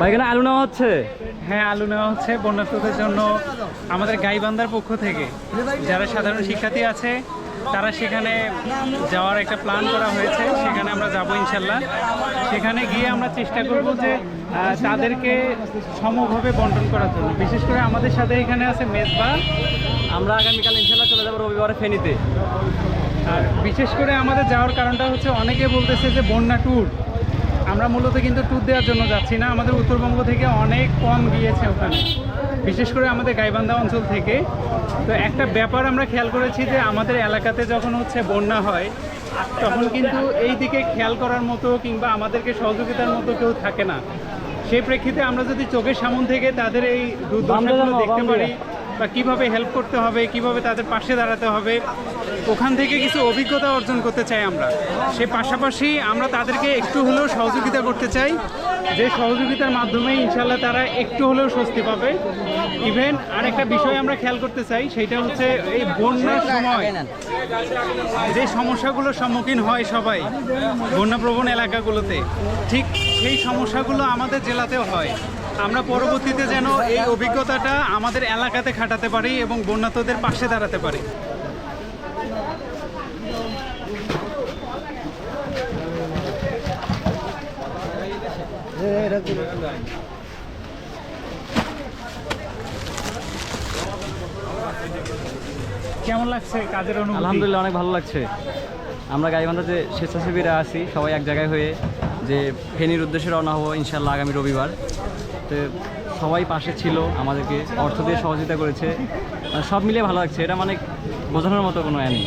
ভাই এখানে আলু নেওয়া হচ্ছে? হ্যাঁ আলু নেওয়া হচ্ছে বন্যার্থদের জন্য আমাদের গাইবান্ধার পক্ষ থেকে। যারা সাধারণ শিক্ষার্থী আছে তারা সেখানে যাওয়ার একটা প্ল্যান করা হয়েছে। সেখানে আমরা যাব ইনশাল্লাহ সেখানে গিয়ে আমরা চেষ্টা করব যে তাদেরকে সমভাবে বন্টন করার জন্য। বিশেষ করে আমাদের সাথে এখানে আছে মেজবা। আমরা আগামীকাল ইনশাল্লাহ চলে যাব রবিবারে ফেনীতে। আর বিশেষ করে আমাদের যাওয়ার কারণটা হচ্ছে অনেকে বলতেছে যে বন্যা ট্যুর আমরা মূলত কিন্তু ট্যুর দেওয়ার জন্য যাচ্ছি না। আমাদের উত্তরবঙ্গ থেকে অনেক কম গিয়েছে ওখানে। বিশেষ করে আমাদের গাইবান্ধা অঞ্চল থেকে। তো একটা ব্যাপার আমরা খেয়াল করেছি যে আমাদের এলাকাতে যখন হচ্ছে বন্যা হয় তখন কিন্তু এই দিকে খেয়াল করার মতো কিংবা আমাদেরকে সহযোগিতার মতো কেউ থাকে না। সেই প্রেক্ষিতে আমরা যদি চোখের সামন থেকে তাদের এই দুর্দশাগুলো দেখতে পারি বা কীভাবে হেল্প করতে হবে কীভাবে তাদের পাশে দাঁড়াতে হবে ওখান থেকে কিছু অভিজ্ঞতা অর্জন করতে চাই আমরা। সে পাশাপাশি আমরা তাদেরকে একটু হলেও সহযোগিতা করতে চাই। যে সহযোগিতার মাধ্যমে ইনশাল্লাহ তারা একটু হলেও স্বস্তি পাবে। ইভেন আরেকটা বিষয় আমরা খেয়াল করতে চাই, সেটা হচ্ছে এই বন্যার সময় যে সমস্যাগুলোর সম্মুখীন হয় সবাই, বন্যাপ্রবণ এলাকাগুলোতে, ঠিক সেই সমস্যাগুলো আমাদের জেলাতেও হয়। আমরা পরবর্তীতে যেন এই অভিজ্ঞতাটা আমাদের এলাকাতে খাটাতে পারি এবং বন্যাতদের পাশে দাঁড়াতে পারি। কেমন লাগছে কাজের অনুভূতি? আলহামদুলিল্লাহ, অনেক ভালো লাগছে। আমরা গাইবান্ধা যে স্বেচ্ছাসেবীরা আছি, সবাই এক জায়গায় হয়ে যে ফেনীর উদ্দেশ্যে রওনা হব ইনশাল্লাহ আগামী রবিবার। তো সবাই পাশে ছিল, আমাদেরকে অর্থ দিয়ে সহযোগিতা করেছে। সব মিলিয়ে ভালো লাগছে, এটা মানে বোঝানোর মতো কোনো এ নেই।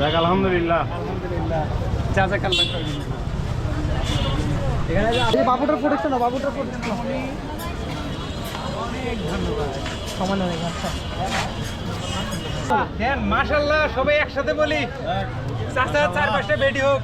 যাক আলহামদুলিল্লাহ। যা যা বাবুটার প্রোটেকশন বাবুটার প্রোটেকশন অনেক ধন্যবাদ। সমান অনেক দেন মাশাল্লাহ সবাই একসাথে বলি। চাচা চার পাঁচটা বেডি হোক